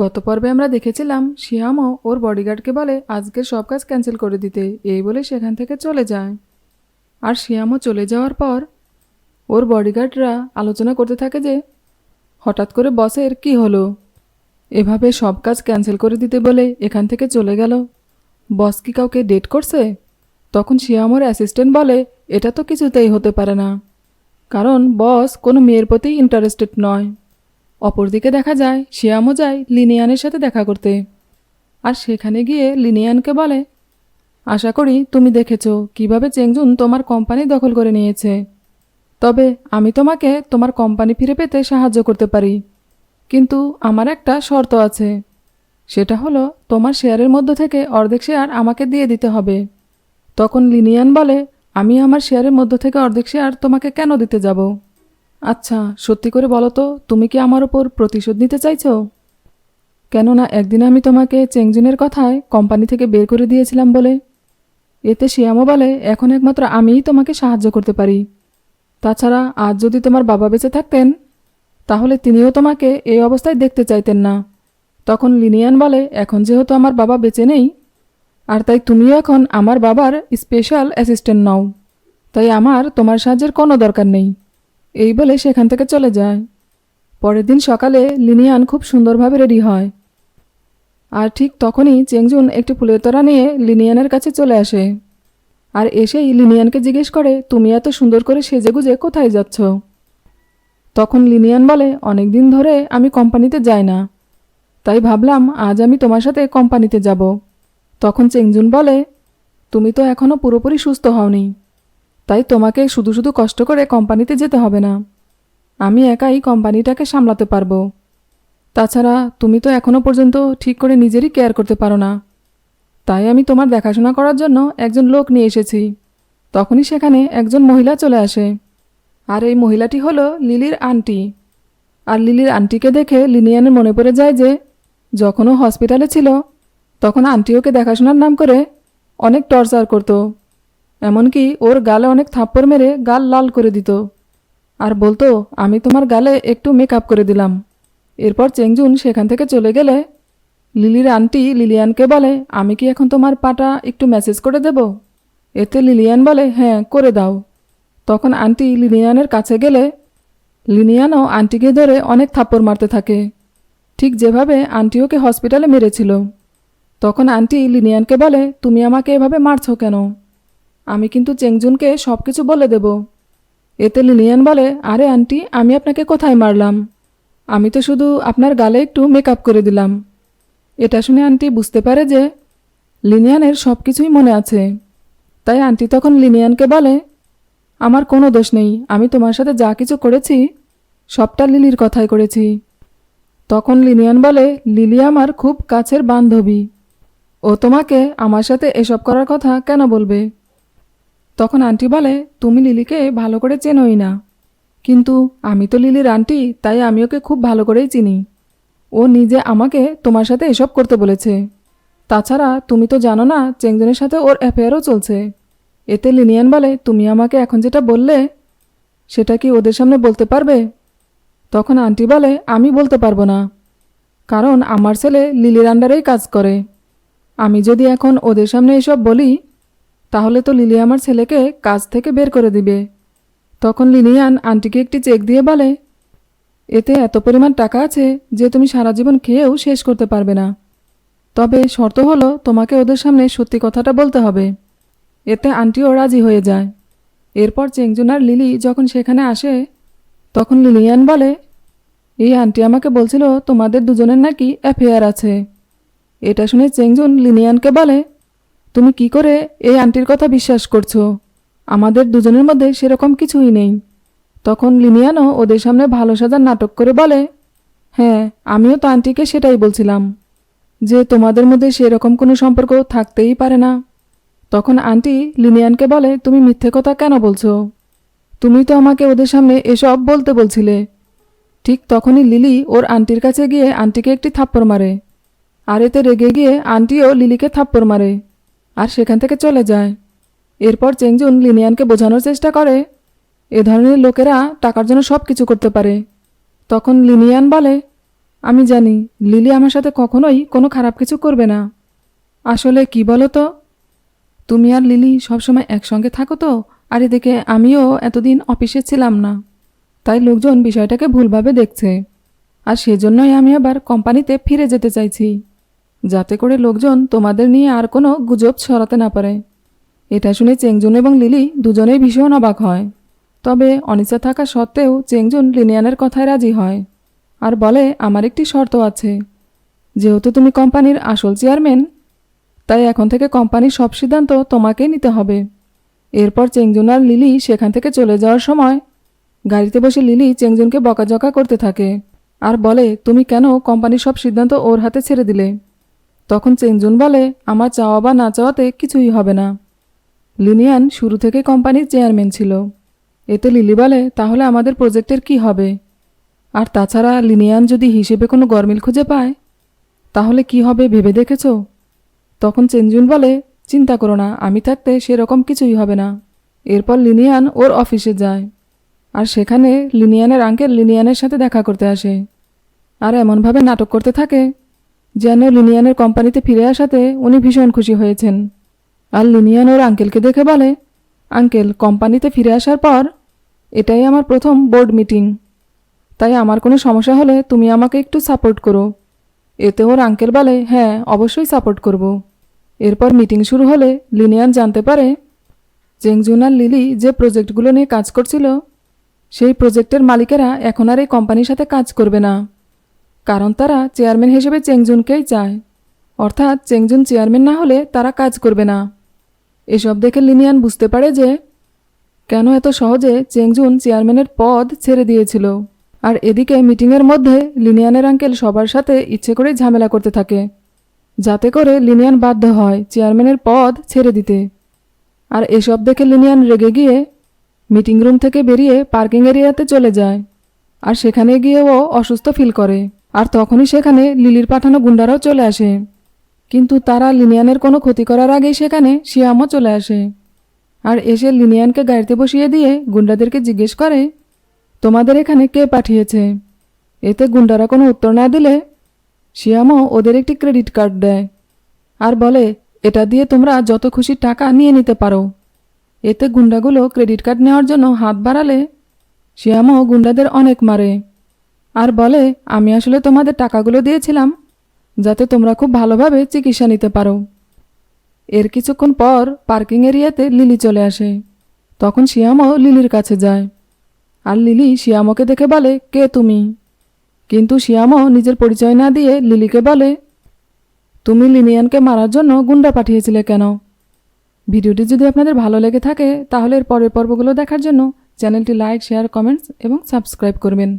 গত পর্বে আমরা দেখেছিলাম শিয়ামও ওর বডিগার্ডকে বলে আজকের সব কাজ ক্যান্সেল করে দিতে, এই বলে সেখান থেকে চলে যায়। আর শিয়ামও চলে যাওয়ার পর ওর বডিগার্ডরা আলোচনা করতে থাকে যে হঠাৎ করে বসের কি হলো? এভাবে সব কাজ ক্যান্সেল করে দিতে বলে এখান থেকে চলে গেল। বস কি কাউকে ডেট করছে? তখন শিয়ামর অ্যাসিস্ট্যান্ট বলে, এটা তো কিছুতেই হতে পারে না। কারণ বস কোনো মেয়ের প্রতি ইন্টারেস্টেড নয়। অপরদিকে দেখা যায়, শিয়ামও যায় লিনিয়ানের সাথে দেখা করতে। আর সেখানে গিয়ে লিনিয়ানকে বলে, আশা করি তুমি দেখেছ কীভাবে চেংজুন তোমার কোম্পানি দখল করে নিয়েছে। তবে আমি তোমাকে তোমার কোম্পানি ফিরে পেতে সাহায্য করতে পারি। কিন্তু আমার একটা শর্ত আছে। সেটা হলো তোমার শেয়ারের মধ্য থেকে অর্ধেক শেয়ার আমাকে দিয়ে দিতে হবে। তখন লিনিয়ান বলে, আমি আমার শেয়ারের মধ্য থেকে অর্ধেক শেয়ার তোমাকে কেন দিতে যাব? আচ্ছা সত্যি করে বলো তো, তুমি কি আমার ওপর প্রতিশোধ নিতে চাইছো? কেননা একদিন আমি তোমাকে চেংজুনের কথায় কোম্পানি থেকে বের করে দিয়েছিলাম বলে। এতে শিয়ামও বলে, এখন একমাত্র আমিই তোমাকে সাহায্য করতে পারি। তাছাড়া আজ যদি তোমার বাবা বেঁচে থাকতেন, তাহলে তিনিও তোমাকে এই অবস্থায় দেখতে চাইতেন না। তখন লিনিয়ান বলে, এখন যেহেতু আমার বাবা বেঁচে নেই, আর তাই তুমিও এখন আমার বাবার স্পেশাল অ্যাসিস্ট্যান্ট নও। তাই আমার তোমার সাহায্যের কোনো দরকার নেই। এই বলে সেখান থেকে চলে যায়। পরের দিন সকালে লিনিয়ান খুব সুন্দরভাবে রেডি হয়। আর ঠিক তখনই চেংজুন একটি ফুলের তোড়া নিয়ে লিনিয়ানের কাছে চলে আসে। আর এসেই লিনিয়ানকে জিজ্ঞেস করে, তুমি এত সুন্দর করে সেজে গুজে কোথায় যাচ্ছ? তখন লিনিয়ান বলে অনেক দিন ধরে আমি কোম্পানিতে যাই না। তাই ভাবলাম আজ আমি তোমার সাথে কোম্পানিতে যাব। তখন চেংজুন বলে, তুমি তো এখনও পুরোপুরি সুস্থ হওনি। তাই তোমাকে শুধু শুধু কষ্ট করে কোম্পানিতে যেতে হবে না। আমি একাই কোম্পানিটাকে সামলাতে পারব। তাছাড়া তুমি তো এখনও পর্যন্ত ঠিক করে নিজেরই কেয়ার করতে পারো না। তাই আমি তোমার দেখাশোনা করার জন্য একজন লোক নিয়ে এসেছি। তখনই সেখানে একজন মহিলা চলে আসে। আর এই মহিলাটি হলো লিলির আন্টি। আর লিলির আন্টিকে দেখে লিনিয়ানের মনে পড়ে যায় যে, যখনও হসপিটালে ছিল, তখন আন্টি ওকে দেখাশোনার নাম করে অনেক টর্চার করতো। এমনকি ওর গালে অনেক থাপ্পড় মেরে গাল লাল করে দিত। আর বলতো, আমি তোমার গালে একটু মেকআপ করে দিলাম। এরপর চেংজুন সেখান থেকে চলে গেলে, লিলির আন্টি লিলিয়ানকে বলে, আমি কি এখন তোমার পাটা একটু মেসেজ করে দেব? এতে লিলিয়ান বলে হ্যাঁ করে দাও। তখন আন্টি লিনিয়ানের কাছে গেলে লিনিয়ানও আন্টিকে ধরে অনেক থাপ্পড় মারতে থাকে। ঠিক যেভাবে আন্টি ওকে হসপিটালে মেরেছিল। তখন আন্টি লিনিয়ানকে বলে, তুমি আমাকে এভাবে মারছো কেন? আমি কিন্তু চেংজুনকে সব কিছু বলে দেব। এতে লিনিয়ান বলে, আরে আন্টি, আমি আপনাকে কোথায় মারলাম? আমি তো শুধু আপনার গালে একটু মেকআপ করে দিলাম। এটা শুনে আন্টি বুঝতে পারে যে লিনিয়ানের সব কিছুই মনে আছে। তাই আন্টি তখন লিনিয়ানকে বলে, আমার কোনো দোষ নেই, আমি তোমার সাথে যা কিছু করেছি, সবটা লিলির কথাই করেছি। তখন লিনিয়ান বলে, লিলি আমার খুব কাছের বান্ধবী। ও তোমাকে আমার সাথে এসব করার কথা কেন বলবে? তখন আন্টি বলে, তুমি লিলিকে ভালো করে চেনোই না। কিন্তু আমি তো লিলির আন্টি, তাই আমি ওকে খুব ভালো করেই চিনি। ও নিজে আমাকে তোমার সাথে এসব করতে বলেছে। তাছাড়া তুমি তো জানো না, চেংজনের সাথে ওর অ্যাফেয়ারও চলছে। এতে লিনিয়ান বলে, তুমি আমাকে এখন যেটা বললে, সেটা কি ওদের সামনে বলতে পারবে? তখন আন্টি বলে, আমি বলতে পারব না। কারণ আমার ছেলে লিলির আন্ডারেই কাজ করে। আমি যদি এখন ওদের সামনে এসব বলি তাহলে তো লিলি আমার ছেলেকে কাজ থেকে বের করে দিবে। তখন লিনিয়ান আন্টিকে একটি চেক দিয়ে বলে, এতে এত পরিমাণ টাকা আছে যে তুমি সারা জীবন খেয়েও শেষ করতে পারবে না। তবে শর্ত হলো তোমাকে ওদের সামনে সত্যি কথাটা বলতে হবে। এতে আন্টিও রাজি হয়ে যায়। এরপর চেংজুন আর লিলি যখন সেখানে আসে, তখন লিলিয়ান বলে, এই আন্টি আমাকে বলছিল তোমাদের দুজনের নাকি অ্যাফেয়ার আছে। এটা শুনে চেংজুন লিনিয়ানকে বলে তুমি কি করে এই আন্টির কথা বিশ্বাস করছ? আমাদের দুজনের মধ্যে সেরকম কিছুই নেই। তখন লিনিয়ানও ওদের সামনে ভালো সাজার নাটক করে বলে হ্যাঁ আমিও তো আন্টিকে সেটাই বলছিলাম, যে তোমাদের মধ্যে সেরকম কোনো সম্পর্ক থাকতেই পারে না। তখন আন্টি লিনিয়ানকে বলে, তুমি মিথ্যে কথা কেন বলছো? তুমি তো আমাকে ওদের সামনে এসব বলতে বলছিলে। ঠিক তখনই লিলি ওর আন্টির কাছে গিয়ে আন্টিকে একটি থাপ্পড় মারে, আর এতে রেগে গিয়ে আন্টিও লিলিকে থাপ্পড় মারে। আর সেখান থেকে চলে যায়। এরপর চেংজুন লিনিয়ানকে বোঝানোর চেষ্টা করে, এ ধরনের লোকেরা টাকার জন্য সব কিছু করতে পারে। তখন লিনিয়ান বলে, আমি জানি, লিলি আমার সাথে কখনোই কোনো খারাপ কিছু করবে না। আসলে কি বলো তো তুমি আর লিলি সবসময় একসঙ্গে থাকো তো, আর এদিকে আমিও এতদিন অফিসে ছিলাম না। তাই লোকজন বিষয়টাকে ভুলভাবে দেখছে। আর সেজন্যই আমি আবার কোম্পানিতে ফিরে যেতে চাইছি। যাতে করে লোকজন তোমাদের নিয়ে আর কোনো গুজব ছড়াতে না পারে। এটা শুনে চেংজুন এবং লিলি দুজনেই ভীষণ অবাক হয়। তবে অনিচ্ছা থাকা সত্ত্বেও চেংজুন লিনিয়ানের কথায় রাজি হয় আর বলে, আমার একটি শর্ত আছে। যেহেতু তুমি কোম্পানির আসল চেয়ারম্যান, তাই এখন থেকে কোম্পানির সব সিদ্ধান্ত তোমাকেই নিতে হবে। এরপর চেংজুন আর লিলি সেখান থেকে চলে যাওয়ার সময় গাড়িতে বসে লিলি চেংজুনকে বকাঝকা করতে থাকে আর বলে, তুমি কেন কোম্পানির সব সিদ্ধান্ত ওর হাতে ছেড়ে দিলে? তখন চেংজুন বলে, আমার চাওয়া বা না চাওয়াতে কিছুই হবে না। লিনিয়ান শুরু থেকে কোম্পানির চেয়ারম্যান ছিল। এতে লিলি বলে, তাহলে আমাদের প্রজেক্টের কি হবে? আর তাছাড়া লিনিয়ান যদি হিসেবে কোনো গরমিল খুঁজে পায়, তাহলে কি হবে ভেবে দেখেছ? তখন চেঞ্জুন বলে, চিন্তা করো না, আমি থাকতে সেরকম কিছুই হবে না। এরপর লিনিয়ান ওর অফিসে যায়। আর সেখানে লিনিয়ানের আঙ্কেল লিনিয়ানের সাথে দেখা করতে আসে। আর এমনভাবে নাটক করতে থাকে যেন লিনিয়ানের কোম্পানিতে ফিরে আসাতে উনি ভীষণ খুশি হয়েছেন। আর লিনিয়ান ওর আঙ্কেলকে দেখে বলে, আঙ্কেল, কোম্পানিতে ফিরে আসার পর এটাই আমার প্রথম বোর্ড মিটিং। তাই আমার কোনো সমস্যা হলে তুমি আমাকে একটু সাপোর্ট করো। এতে ওর আঙ্কেল বলে হ্যাঁ অবশ্যই সাপোর্ট করব। এরপর মিটিং শুরু হলে লিনিয়ান জানতে পারে চেংজুন আর লিলি যে প্রজেক্টগুলো নিয়ে কাজ করছিল, সেই প্রজেক্টের মালিকেরা এখন আর এই কোম্পানির সাথে কাজ করবে না। কারণ তারা চেয়ারম্যান হিসেবে চেংজুনকেই চায়। অর্থাৎ চেংজুন চেয়ারম্যান না হলে তারা কাজ করবে না। এসব দেখে লিনিয়ান বুঝতে পারে যে, কেন এত সহজে চেংজুন চেয়ারম্যানের পদ ছেড়ে দিয়েছিল। আর এদিকে মিটিংয়ের মধ্যে লিনিয়ানের আঙ্কেল সবার সাথে ইচ্ছে করেই ঝামেলা করতে থাকে, যাতে করে লিনিয়ান বাধ্য হয় চেয়ারম্যানের পদ ছেড়ে দিতে। আর এসব দেখে লিনিয়ান রেগে গিয়ে মিটিং রুম থেকে বেরিয়ে পার্কিং এরিয়াতে চলে যায়, আর সেখানে গিয়ে ও অসুস্থ ফিল করে। আর তখনই সেখানে লিলির পাঠানো গুন্ডারাও চলে আসে। কিন্তু তারা লিনিয়ানের কোনো ক্ষতি করার আগেই সেখানে শিয়ামও চলে আসে। আর এসে লিনিয়ানকে গাড়িতে বসিয়ে দিয়ে গুন্ডাদেরকে জিজ্ঞেস করে, তোমাদের এখানে কে পাঠিয়েছে? এতে গুন্ডারা কোনো উত্তর না দিলে শিয়ামও ওদের একটি ক্রেডিট কার্ড দেয়। আর বলে, এটা দিয়ে তোমরা যত খুশি টাকা নিয়ে নিতে পারো। এতে গুন্ডাগুলো ক্রেডিট কার্ড নেওয়ার জন্য হাত বাড়ালে শিয়ামও গুন্ডাদের অনেক মারে। আর বলে, আমি আসলে তোমাদের টাকাগুলো দিয়েছিলাম, যাতে তোমরা খুব ভালোভাবে চিকিৎসা নিতে পারো। এর কিছুক্ষণ পর পার্কিং এরিয়াতে লিলি চলে আসে। তখন শিয়ামও লিলির কাছে যায়। আর লিলি শিয়ামকে দেখে বলে, কে তুমি? কিন্তু শিয়ামও নিজের পরিচয় না দিয়ে লিলিকে বলে, তুমি লিনিয়ানকে মারার জন্য গুন্ডা পাঠিয়েছিলে কেন? ভিডিওটি যদি আপনাদের ভালো লেগে থাকে, তাহলে এর পরের পর্বগুলো দেখার জন্য চ্যানেলটি লাইক, শেয়ার, কমেন্টস এবং সাবস্ক্রাইব করবেন।